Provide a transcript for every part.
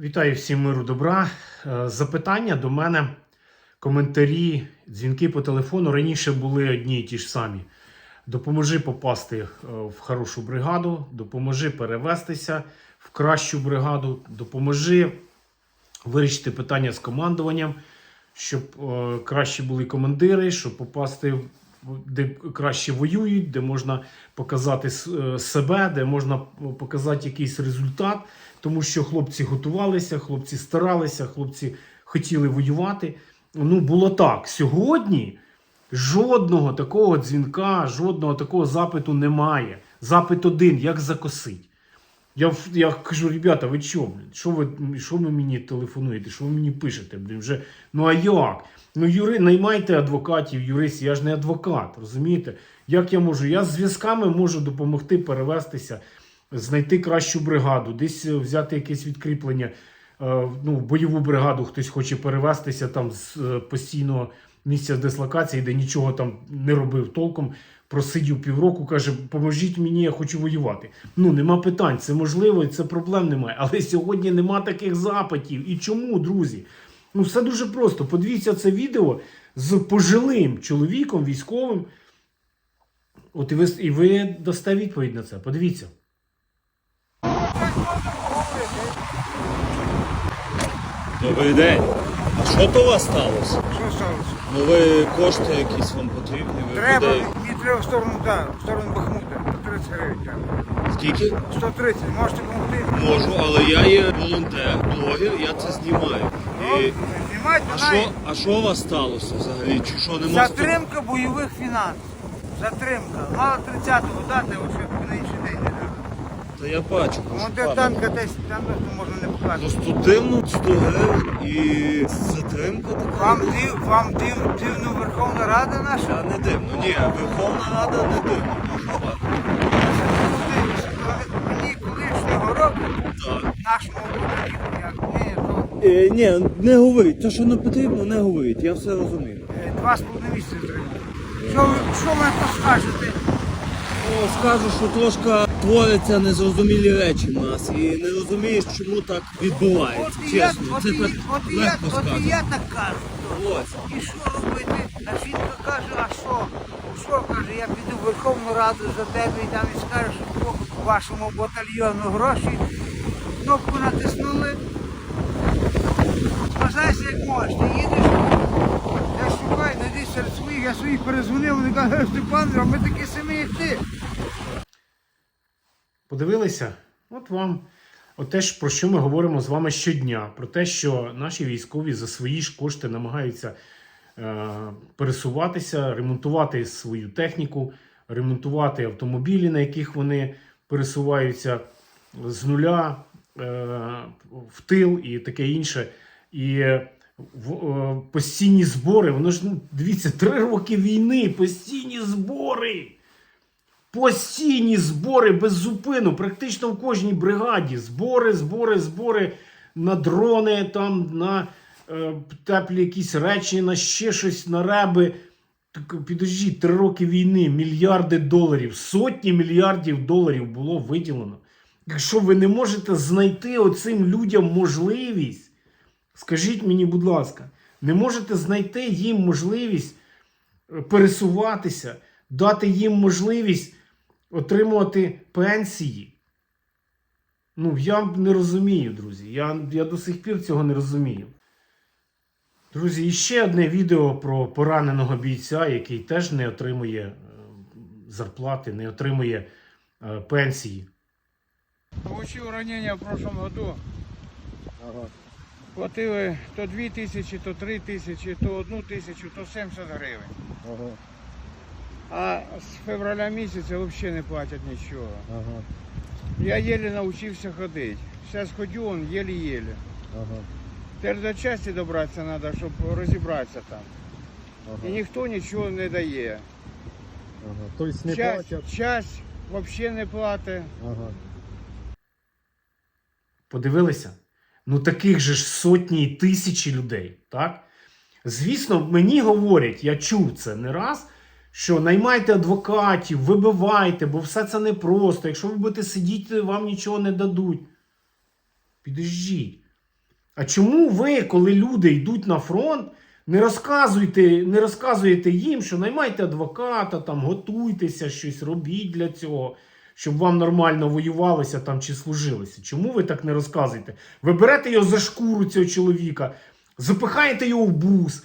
Вітаю всім миру добра. Е, Запитання до мене, коментарі, дзвінки по телефону раніше були одні і ті ж самі. Допоможи попасти е, в хорошу бригаду, допоможи перевестися в кращу бригаду, допоможи вирішити питання з командуванням, щоб е, краще були командири, щоб попасти де краще воюють, де можна показати себе, де можна показати якийсь результат, тому що хлопці готувалися, хлопці старалися, хлопці хотіли воювати. Ну, було так. Сьогодні жодного такого дзвінка, жодного такого запиту немає. Запит один: як закосить. Я, я кажу, ребята, ви блін? Що ви, що ви мені телефонуєте? Що ви мені пишете? Блін, вже, ну а як? Ну, юри, наймайте адвокатів, юристів, я ж не адвокат, розумієте? Як я можу? Я з зв'язками можу допомогти перевестися, знайти кращу бригаду, десь е, взяти якесь відкріплення. Е, ну, бойову бригаду хтось хоче перевестися там з е, постійного місця дислокації, де нічого там не робив толком. Просидів півроку, каже, поможіть мені, я хочу воювати. Ну, нема питань, це можливо, і це проблем немає. Але сьогодні нема таких запитів. І чому, друзі? Ну, все дуже просто. Подивіться це відео з пожилим чоловіком, військовим. От і ви, і ви дасте відповідь на це. Подивіться. Добрий день. А що то у вас сталося? Що сталося? Ну ви кошти якісь вам потрібні? Ви Треба, куди? мені треба в сторону, да, в сторону Бахмута. 130 гривень треба. Скільки? 130, можете допомогти? Можу, але я є волонтер, блогер, я це знімаю. І... Знімайте, А що, а що у вас сталося взагалі? Чи що не можете? Затримка бойових фінансів. Затримка. Мало 30-го дати, ось як на інший день. Та я бачу. Монте пана. танка десь, там можна не показати. Просто дивно 100 гривень і затримка така. Вам, див, вам див, дивно Верховна Рада наша? Та не дивно. Ні, Верховна Рада не дивно. Мені колишнього року, Так. нашому року, як ні, то Е, ні, не говоріть. Те, що не потрібно, не говоріть. Я все розумію. е, два з половиною місяці затримка. Що ви, що ви на скажете? Ну, скажу, що трошки творяться незрозумілі речі в нас і не розумієш, чому так відбувається. От і я, Чесно, от це і, так от і я, легко от і сказати. я так кажу. Ось. І що робити? А жінка каже, а що? Що каже, я піду в Верховну Раду за тебе і там і скажу, що по вашому батальйону гроші. Кнопку натиснули. Вважайся, як можеш. Ти їдеш. Я шукаю, найди серед своїх, я своїх перезвонив, вони кажуть, Степан, а ми такі самі, як ти. Подивилися? От вам от те, про що ми говоримо з вами щодня. Про те, що наші військові за свої ж кошти намагаються е, пересуватися, ремонтувати свою техніку, ремонтувати автомобілі, на яких вони пересуваються з нуля е, в тил і таке інше. І постійні збори, воно ж ну, дивіться, три роки війни, постійні збори. Постійні збори без зупину, практично в кожній бригаді. Збори, збори, збори на дрони, там, на е, теплі якісь речі, на ще щось, на реби. Так, Підождіть, три роки війни, мільярди доларів, сотні мільярдів доларів було виділено. Якщо ви не можете знайти оцим людям можливість, скажіть мені, будь ласка, не можете знайти їм можливість е, пересуватися, дати їм можливість отримувати пенсії. Ну, я не розумію, друзі. Я, я до сих пір цього не розумію. Друзі, і ще одне відео про пораненого бійця, який теж не отримує е, зарплати, не отримує е, пенсії. Получив ранення в прошлом году. Платили то 2 тисячі, то 3 тисячі, то 1 тисячу, то 70 гривень. А з февраля місяця взагалі не платять нічого. Я єлі навчився ходити. Зараз ходю, он єлі-єлі. Тепер до часті добратися треба, щоб розібратися там. І ніхто нічого не дає. Тобто не Часть, платять. часть взагалі не платить. Ага. Подивилися? Ну таких же ж сотні і тисячі людей, так? Звісно, мені говорять, я чув це не раз, що наймайте адвокатів, вибивайте, бо все це непросто. Якщо ви будете сидіти, вам нічого не дадуть. Підождіть. А чому ви, коли люди йдуть на фронт, не розказуєте, не розказуєте їм, що наймайте адвоката, там, готуйтеся, щось робіть для цього, щоб вам нормально воювалося там чи служилося? Чому ви так не розказуєте? Ви берете його за шкуру цього чоловіка, запихаєте його в бус,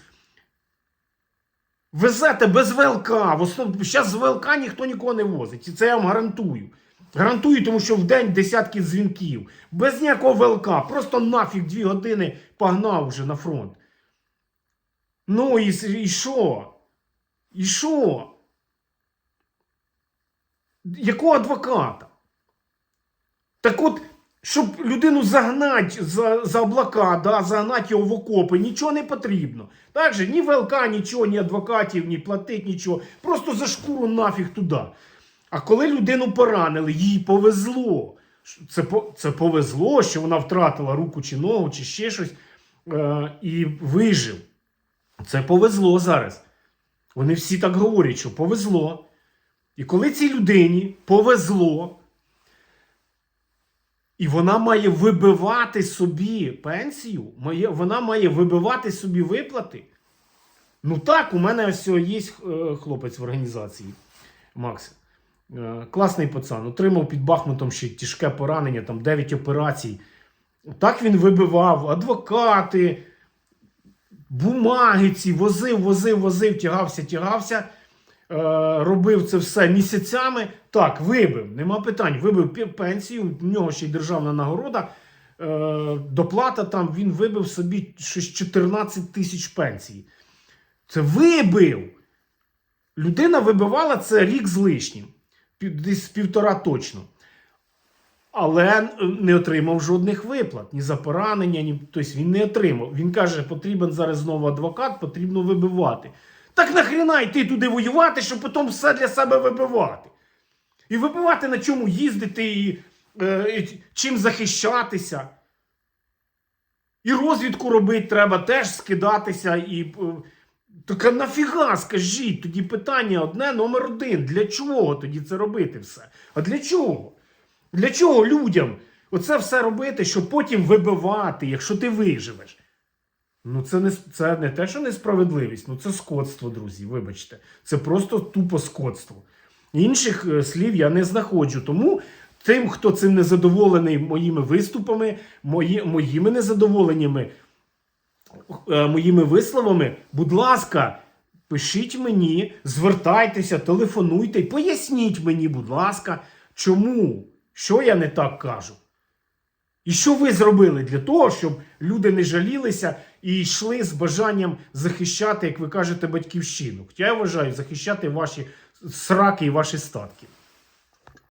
везете без ВЛК. В основному зараз з ВЛК ніхто нікого не возить. І це я вам гарантую. Гарантую, тому що в день десятки дзвінків. Без ніякого ВЛК. Просто нафіг дві години погнав вже на фронт. Ну і що? І що? Якого адвоката? Так от, щоб людину загнати за, за облака, да, загнати його в окопи, нічого не потрібно. Так же, ні ВЛК, нічого, ні адвокатів, ні платить, нічого. Просто за шкуру нафіг туди. А коли людину поранили, їй повезло. Це, це повезло, що вона втратила руку чи ногу, чи ще щось е, і вижив. Це повезло зараз. Вони всі так говорять, що повезло. І коли цій людині повезло, і вона має вибивати собі пенсію, має, вона має вибивати собі виплати. Ну так, у мене ось є е, хлопець в організації Макс. Е, Класний пацан. Отримав під Бахмутом ще тяжке поранення, там 9 операцій. Так він вибивав адвокати, бумаги ці, возив, возив, возив, тягався, тягався. Е, робив це все місяцями. Так, вибив, нема питань. Вибив пенсію, в нього ще й державна нагорода. Е, доплата там він вибив собі щось 14 тисяч пенсій. Це вибив. Людина вибивала це рік з лишнім, десь півтора точно. Але е, не отримав жодних виплат ні за поранення, ні тобто він не отримав. Він каже, потрібен зараз знову адвокат, потрібно вибивати. Так нахріна йти туди воювати, щоб потім все для себе вибивати. І вибивати на чому їздити, і, е, і чим захищатися. І розвідку робити треба теж скидатися. І, е, так а нафіга, скажіть, тоді питання одне, номер один. Для чого тоді це робити все? А для чого? Для чого людям оце все робити, щоб потім вибивати, якщо ти виживеш? Ну, це не, це не те, що несправедливість, ну це скотство, друзі. Вибачте. Це просто тупо скотство. Інших е, слів я не знаходжу. Тому тим, хто цим незадоволений моїми виступами, мої, моїми незадоволеннями, е, моїми висловами, будь ласка, пишіть мені, звертайтеся, телефонуйте і поясніть мені, будь ласка, чому, що я не так кажу. І що ви зробили для того, щоб люди не жалілися і йшли з бажанням захищати, як ви кажете, батьківщину? Я вважаю, захищати ваші сраки і ваші статки.